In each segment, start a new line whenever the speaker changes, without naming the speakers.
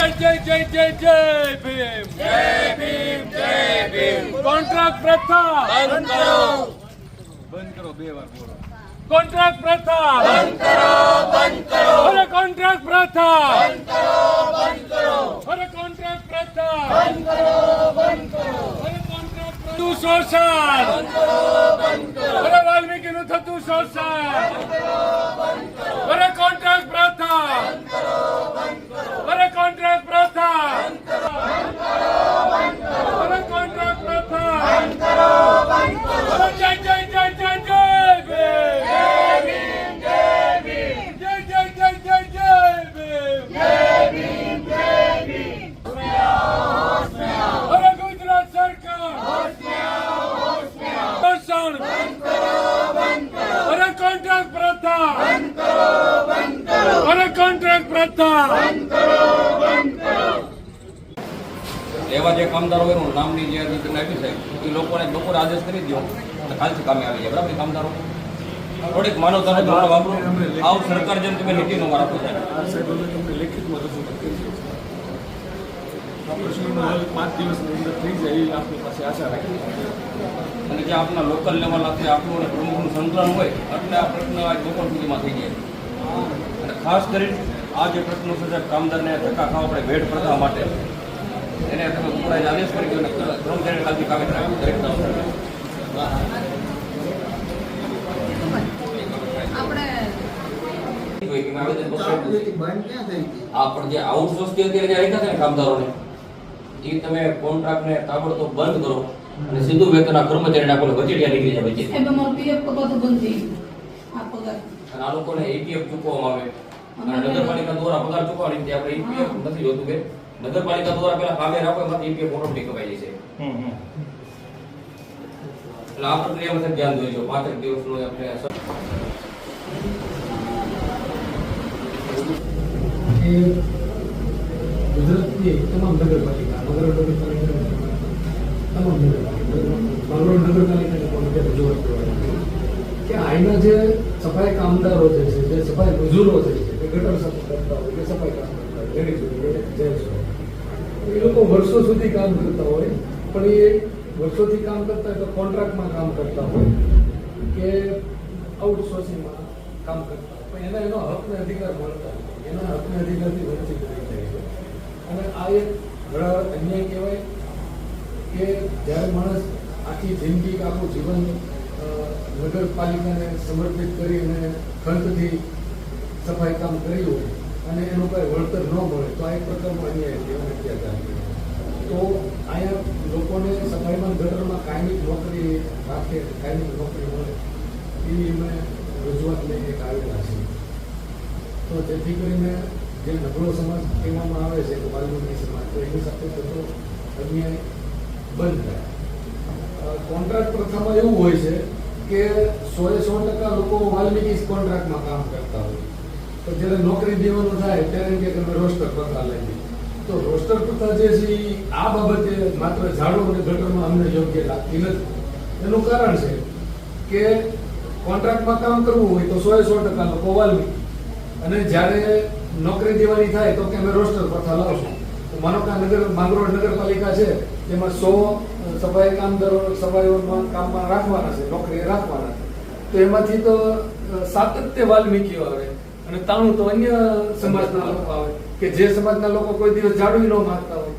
જય જય જય જય જય ભીમ. જય ભીમ જય ભીમ કોન્ટ્રાક્ટ પ્રથા. બંધ કરો. બંધ કરો બે વાર બોલો. કોન્ટ્રાક્ટ પ્રથા. બંધ કરો બંધ કરો. અરે કોન્ટ્રાક્ટ પ્રથા. બંધ કરો બંધ કરો. અરે કોન્ટ્રાક્ટ પ્રથા. બંધ કરો બંધ કરો. અરે કોન્ટ્રાક્ટ થતું શોષણ બંધ કરો બંધ કરો. અરે થતું શોષણ બંધ કરો અરે કોન્ટ્રાક્ટ પ્રથા બંધ કરો બંધ કરો અરે કોન્ટ્રાક્ટ પ્રથા બંધ કરો બંધ કરો અરે કોન્ટ્રાક્ટ પ્રથા બંધ કરો બંધ કરો અરે જય જય જય જય જય ભીમ જય ભીમ જય ભીમ જય જય જય જય જય ભીમ જય ભીમ જય ભીમ અરે ગુજરાત સરકાર શોષણ અરે કોન્ટ્રાક્ટ પ્રથા અરે
એવા જે કામદારો હોય એનું નામની જે અરજી આવી આપી છે એ લોકોને બપોરે આદેશ કરી દો અને કાલથી કામે આવી જાય. બરાબર કામદારો? થોડીક માનવતાનો ધોરણ વાપરો. આવ સરકાર જેમ તમે નીતિનો રાખો છે.
આ સાહેબ અમે તમને લેખિતમાં રજૂઆત કરી છે. આ પ્રશ્નનો હલ પાંચ દિવસની અંદર થઈ જાય એવી આપણી પાસે આશા રાખીએ
અને જે આપના લોકલ લેવલથી આપણું અને પ્રમુખનું સંકલન હોય એટલે આ પ્રશ્ન આ લોકો સુધીમાં થઈ જાય. અને ખાસ કરીને આ જે પ્રશ્નો છે સાહેબ કામદારને ધક્કા ખાવા પડે ભેટ પ્રથા માટે. એને તમે બપોરે આદેશ કરી દો અને કર્મચારીને કાલથી કામે.
આપણે
જે આઉટસોર્સ અત્યારે રાખ્યા છે ને કામદારોને એ તમે કોન્ટ્રાક્ટને તાબડતોબ બંધ કરો અને સીધું વેતનના કર્મચારીને આપો એટલે વચેટિયા નીકળી જાય વચ્ચે
સાહેબ અમારો પીએફ પગાર તો બંધ થઈ ગયો. આ પગાર.
અને આ લોકોને એપીએફ ચૂકવવામાં આવે. અને નગરપાલિકા દ્વારા પગાર ચૂકવવાની તે આપણે ઈપીએફ નથી જોતું કે નગરપાલિકા દ્વારા પેલા કામે રાખો એમાંથી ઈપીએફ ઓટોમેટિક કપાઈ જશે એટલે આ પ્રક્રિયામાં સાહેબ ધ્યાન દોજો પાંચેક દિવસનો આપણે
ગુજરાતની તમામ નગરપાલિકા નગર નગરપાલિકા તમામ નગરપાલિકા બાંગ્લોર નગરપાલિકાની આના જે સફાઈ કામદારો જે છે, જે સફાઈ મજૂરો જે છે ગટર સફાઈ કરતા હોય કે સફાઈ કામ કરતા હોય લેડીઝ હોય એ લોકો વર્ષો સુધી કામ કરતા હોય, પણ એ વર્ષોથી કામ કરતા હોય તો કોન્ટ્રાક્ટમાં કામ કરતા હોય કે આઉટસોર્સિંગમાં કામ કરતા પણ એના એનો હકને અધિકાર મળતા. એના હકને અધિકારથી વંચિત રહી જાય છે અને આ એક ઘણા અન્યાય કહેવાય કે જ્યારે માણસ આખી જિંદગી, આખું જીવન નગરપાલિકાને સમર્પિત કરી અને ખંતથી સફાઈ કામ કર્યું હોય અને એનું કાંઈ વળતર ન મળે, તો આ એક પ્રકારનો અન્યાય કહેવાય અત્યાચાર કહેવાય. તો અહીંયા લોકોને સફાઈમાં ગટરમાં કાયમી નોકરી રાખે, કાયમી નોકરી મળે, એવી અમે રજૂઆત લઈને આવેલા છીએ તો જેથી કરીને જે નબળો સમાજ કહેવામાં આવે છે કે વાલ્મીકી સમાજ, તો એની સાથે થતો અન્યાય બંધ થાય કોન્ટ્રાક્ટ પ્રથામાં એવું હોય છે કે સો એ સો ટકા લોકો વાલ્મીકી કોન્ટ્રાક્ટમાં કામ કરતા હોય. તો જ્યારે નોકરી દેવાનું થાય, ત્યારે કે તમે રોસ્ટર પ્રથા લઈ. તો રોસ્ટર પ્રથા જે છે આ બાબતે માત્ર ઝાડો અને ગટરમાં અમને યોગ્ય લાગતી નથી. એનું કારણ છે કે કોન્ટ્રાક્ટમાં કામ કરવું હોય તો સો એ સો ટકા લોકો વાલ્મીકી. અને જ્યારે નોકરી દેવાની થાય તો કે અમે રોસ્ટર પ્રથા લાવશું. માનો કે આ નગર માંગરોળ નગરપાલિકા છે એમાં સો સફાઈ કામદારો સફાઈઓમાં કામમાં રાખવાના છે નોકરી રાખવાના છે. તો એમાંથી તો અ, સાત જ તે વાલ્મીકીઓ આવે અને તાણું તો અન્ય સમાજના લોકો આવે કે જે સમાજના લોકો કોઈ દિવસ જાડું ન માગતા હોય.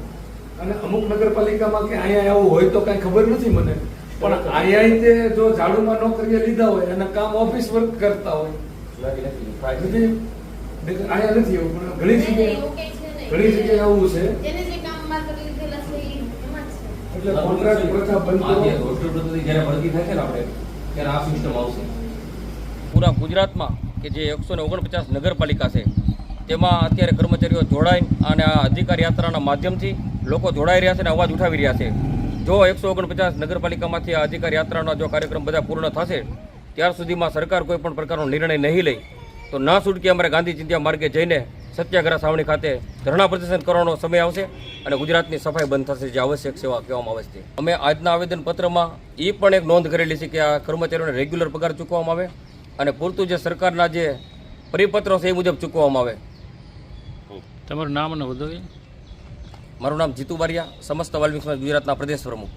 અને અમુક નગરપાલિકામાં કે અહીંયા આવું હોય તો કાંઈ ખબર નથી મને. પણ અહીંયા તે જો ઝાડુમાં નોકરીએ લીધા હોય અને કામ ઓફિસ વર્ક કરતા હોય. અહીંયા નથી. એવું પણ ઘણી જગ્યાએ. ઘણી જગ્યાએ આવું છે.
જેને જે કામ મારફત લીધેલા છે એમાં જ છે.
એટલે કોન્ટ્રાક્ટ પ્રથા બંધ કરો
રોસ્ટર પદ્ધતિ જ્યારે ભરતી થાય ને આપણે ત્યારે આ સિસ્ટમ આવશે. પૂરા ગુજરાતમાં કે જે એકસો ને ઓગણપચાસ નગરપાલિકા છે તેમાં અત્યારે કર્મચારીઓ જોડાઈ અને આ અધિકાર યાત્રાના માધ્યમથી લોકો જોડાઈ રહ્યા છે અને અવાજ ઉઠાવી રહ્યા છે. જો એકસો ઓગણપચાસ નગરપાલિકામાંથી આ અધિકાર યાત્રાનો જો કાર્યક્રમ બધા પૂર્ણ થશે ત્યાર સુધીમાં સરકાર કોઈ પણ પ્રકારનો નિર્ણય નહીં લે. તો ના છૂટકી અમારે ગાંધી ચિંતા માર્ગે જઈને સત્યાગ્રહ સાવણી ખાતે ધરણા પ્રદર્શન કરવાનો સમય આવશે અને ગુજરાતની સફાઈ બંધ થશે જે આવશ્યક સેવા કહેવામાં આવે છે. અમે આજના આવેદન પત્રમાં એ પણ એક નોંધ કરેલી છે કે આ કર્મચારીઓને રેગ્યુલર પગાર ચૂકવવામાં આવે અને પૂરતું જે સરકારના જે પરિપત્રો છે એ મુજબ ચૂકવવામાં આવે.
તમારું નામ અને વધુ
મારું નામ જીતુ બારિયા સમસ્ત વાલ્મીકી સમાજ ગુજરાતના પ્રદેશ પ્રમુખ.